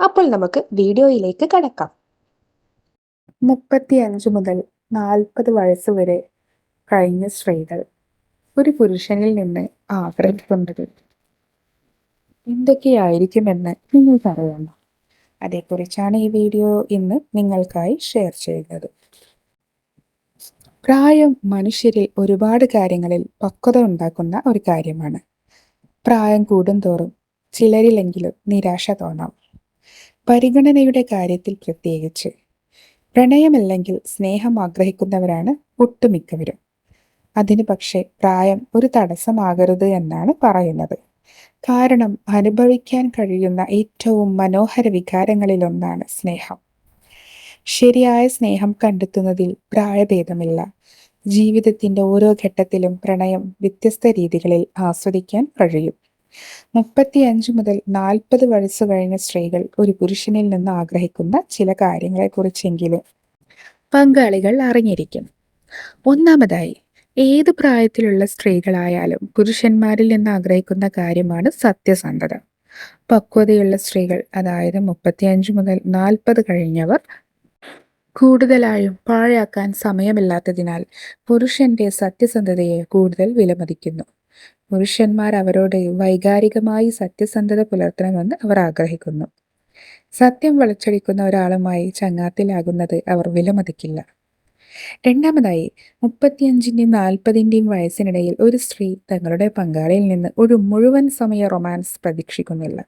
അപ്പോൾ നമുക്ക് വീഡിയോയിലേക്ക് കടക്കാം. മുപ്പത്തിയഞ്ച് മുതൽ നാൽപ്പത് വയസ്സ് വരെ കഴിഞ്ഞ സ്ത്രീകൾ ഒരു പുരുഷനിൽ നിന്ന് ആഗ്രഹിക്കുന്നത് എന്തൊക്കെയായിരിക്കുമെന്ന് നിങ്ങൾക്കറിയാമോ അതേക്കുറിച്ചാണ് ഈ വീഡിയോ ഇന്ന് നിങ്ങൾക്കായി ഷെയർ ചെയ്യുന്നത്. പ്രായം മനുഷ്യരിൽ ഒരുപാട് കാര്യങ്ങളിൽ പക്വത ഉണ്ടാക്കുന്ന ഒരു കാര്യമാണ്. പ്രായം കൂടുന്തോറും ചിലരിലെങ്കിലും നിരാശ തോന്നാം. പരിഗണനയുടെ കാര്യത്തിൽ പ്രത്യേകിച്ച്. പ്രണയമല്ലെങ്കിൽ സ്നേഹം ആഗ്രഹിക്കുന്നവരാണ് ഒട്ടുമിക്കവരും. അതിന് പക്ഷേ പ്രായം ഒരു തടസ്സമാകരുത് എന്നാണ് പറയുന്നത്. കാരണം അനുഭവിക്കാൻ കഴിയുന്ന ഏറ്റവും മനോഹര വികാരങ്ങളിലൊന്നാണ് സ്നേഹം. ശരിയായ സ്നേഹം കണ്ടെത്തുന്നതിൽ പ്രായഭേദമില്ല. ജീവിതത്തിന്റെ ഓരോ ഘട്ടത്തിലും പ്രണയം വ്യത്യസ്ത രീതികളിൽ ആസ്വദിക്കാൻ കഴിയും. മുപ്പത്തിയഞ്ച് മുതൽ നാൽപ്പത് വയസ്സ് കഴിഞ്ഞ സ്ത്രീകൾ ഒരു പുരുഷനിൽ നിന്ന് ആഗ്രഹിക്കുന്ന ചില കാര്യങ്ങളെക്കുറിച്ചെങ്കിലും പങ്കാളികൾ അറിഞ്ഞിരിക്കും. ഒന്നാമതായി ഏത് പ്രായത്തിലുള്ള സ്ത്രീകളായാലും പുരുഷന്മാരിൽ നിന്ന് ആഗ്രഹിക്കുന്ന കാര്യമാണ് സത്യസന്ധത. പക്വതയുള്ള സ്ത്രീകൾ അതായത് മുപ്പത്തിയഞ്ച് മുതൽ നാൽപ്പത് കഴിഞ്ഞവർ കൂടുതലായും പാഴാക്കാൻ സമയമില്ലാത്തതിനാൽ പുരുഷന്റെ സത്യസന്ധതയെ കൂടുതൽ വിലമതിക്കുന്നു. പുരുഷന്മാർ അവരോട് വൈകാരികമായി സത്യസന്ധത പുലർത്തണമെന്ന് അവർ ആഗ്രഹിക്കുന്നു. സത്യം വളച്ചടിക്കുന്ന ഒരാളുമായി ചങ്ങാത്തിലാകുന്നത് അവർ വിലമതിക്കില്ല. രണ്ടാമതായി മുപ്പത്തിയഞ്ചിന്റെയും നാൽപ്പതിന്റെയും വയസ്സിനിടയിൽ ഒരു സ്ത്രീ തങ്ങളുടെ പങ്കാളിയിൽ നിന്ന് ഒരു മുഴുവൻ സമയ റൊമാൻസ് പ്രതീക്ഷിക്കുന്നില്ല.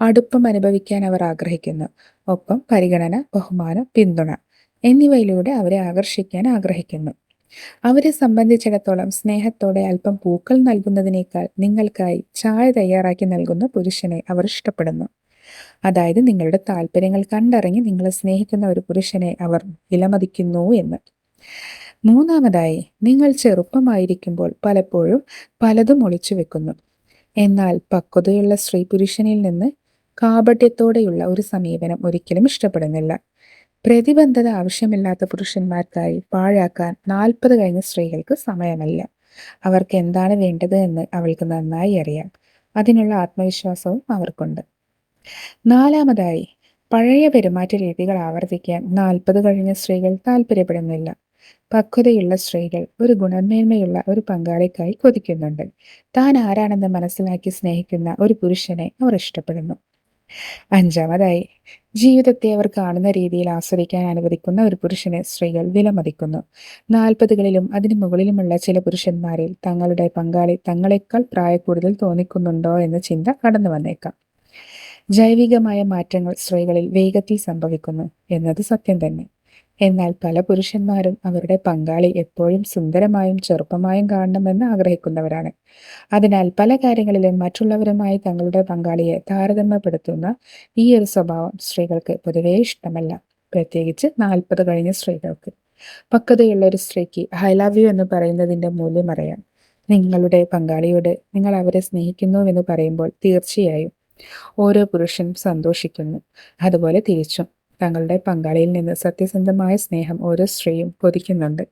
അടുപ്പം അനുഭവിക്കാൻ അവർ ആഗ്രഹിക്കുന്നു. ഒപ്പം പരിഗണന ബഹുമാനം പിന്തുണ എന്നിവയിലൂടെ അവരെ ആകർഷിക്കാൻ ആഗ്രഹിക്കുന്നു. അവരെ സംബന്ധിച്ചിടത്തോളം സ്നേഹത്തോടെ അല്പം പൂക്കൾ നൽകുന്നതിനേക്കാൾ നിങ്ങൾക്കായി ചായ തയ്യാറാക്കി നൽകുന്ന പുരുഷനെ അവർ ഇഷ്ടപ്പെടുന്നു. അതായത് നിങ്ങളുടെ താല്പര്യങ്ങൾ കണ്ടറിഞ്ഞ് നിങ്ങളെ സ്നേഹിക്കുന്ന ഒരു പുരുഷനെ അവർ വിലമതിക്കുന്നു എന്ന്. മൂന്നാമതായി നിങ്ങൾ ചെറുപ്പമായിരിക്കുമ്പോൾ പലപ്പോഴും പലതും ഒളിച്ചു വെക്കുന്നു. എന്നാൽ പക്വതയുള്ള സ്ത്രീ പുരുഷനിൽ നിന്ന് കാപട്യത്തോടെയുള്ള ഒരു സമീപനം ഒരിക്കലും ഇഷ്ടപ്പെടുന്നില്ല. പ്രതിബന്ധത ആവശ്യമില്ലാത്ത പുരുഷന്മാർക്കായി പാഴാക്കാൻ നാൽപ്പത് കഴിഞ്ഞ സ്ത്രീകൾക്ക് സമയമല്ല. അവർക്ക് എന്താണ് വേണ്ടത് എന്ന് അവൾക്ക് നന്നായി അറിയാം. അതിനുള്ള ആത്മവിശ്വാസവും അവർക്കുണ്ട്. നാലാമതായി പഴയ പെരുമാറ്റ രീതികൾ ആവർത്തിക്കാൻ നാൽപ്പത് കഴിഞ്ഞ സ്ത്രീകൾ താല്പര്യപ്പെടുന്നില്ല പക്വതയുള്ള സ്ത്രീകൾ ഒരു ഗുണമേന്മയുള്ള ഒരു പങ്കാളിക്കായി കൊതിക്കുന്നുണ്ട്. താൻ ആരാണെന്ന് മനസ്സിലാക്കി സ്നേഹിക്കുന്ന ഒരു പുരുഷനെ അവർ ഇഷ്ടപ്പെടുന്നു. അഞ്ചാമതായി ജീവിതത്തെ അവർ കാണുന്ന രീതിയിൽ ആസ്വദിക്കാൻ അനുവദിക്കുന്ന ഒരു പുരുഷനെ സ്ത്രീകൾ വിലമതിക്കുന്നു. നാൽപ്പതുകളിലും അതിനു മുകളിലുമുള്ള ചില പുരുഷന്മാരിൽ തങ്ങളുടെ പങ്കാളി തങ്ങളെക്കാൾ പ്രായക്കൂടുതൽ തോന്നിക്കുന്നുണ്ടോ എന്ന ചിന്ത കടന്നു വന്നേക്കാം. ജൈവികമായ മാറ്റങ്ങൾ സ്ത്രീകളിൽ വേഗത്തിൽ സംഭവിക്കുന്നു എന്നത് സത്യം തന്നെ. എന്നാൽ പല പുരുഷന്മാരും അവരുടെ പങ്കാളി എപ്പോഴും സുന്ദരമായും ചെറുപ്പമായും കാണണമെന്ന് ആഗ്രഹിക്കുന്നവരാണ്. അതിനാൽ പല കാര്യങ്ങളിലും മറ്റുള്ളവരുമായി തങ്ങളുടെ പങ്കാളിയെ താരതമ്യപ്പെടുത്തുന്ന ഈ ഒരു സ്വഭാവം സ്ത്രീകൾക്ക് പൊതുവേ ഇഷ്ടമല്ല. പ്രത്യേകിച്ച് നാൽപ്പത് കഴിഞ്ഞ സ്ത്രീകൾക്ക്. പക്വതയുള്ള ഒരു സ്ത്രീക്ക് ഐ ലവ് യു എന്ന് പറയുന്നതിന്റെ മൂല്യം അറിയാം. നിങ്ങളുടെ പങ്കാളിയോട് നിങ്ങൾ അവരെ സ്നേഹിക്കുന്നുവെന്ന് പറയുമ്പോൾ തീർച്ചയായും ഓരോ പുരുഷനും സന്തോഷിക്കുന്നു. അതുപോലെ തിരിച്ചും. തങ്ങളുടെ പങ്കാളിയിൽ നിന്ന് സത്യസന്ധമായ സ്നേഹം ഓരോ സ്ത്രീയും കൊതിക്കുന്നുണ്ട്.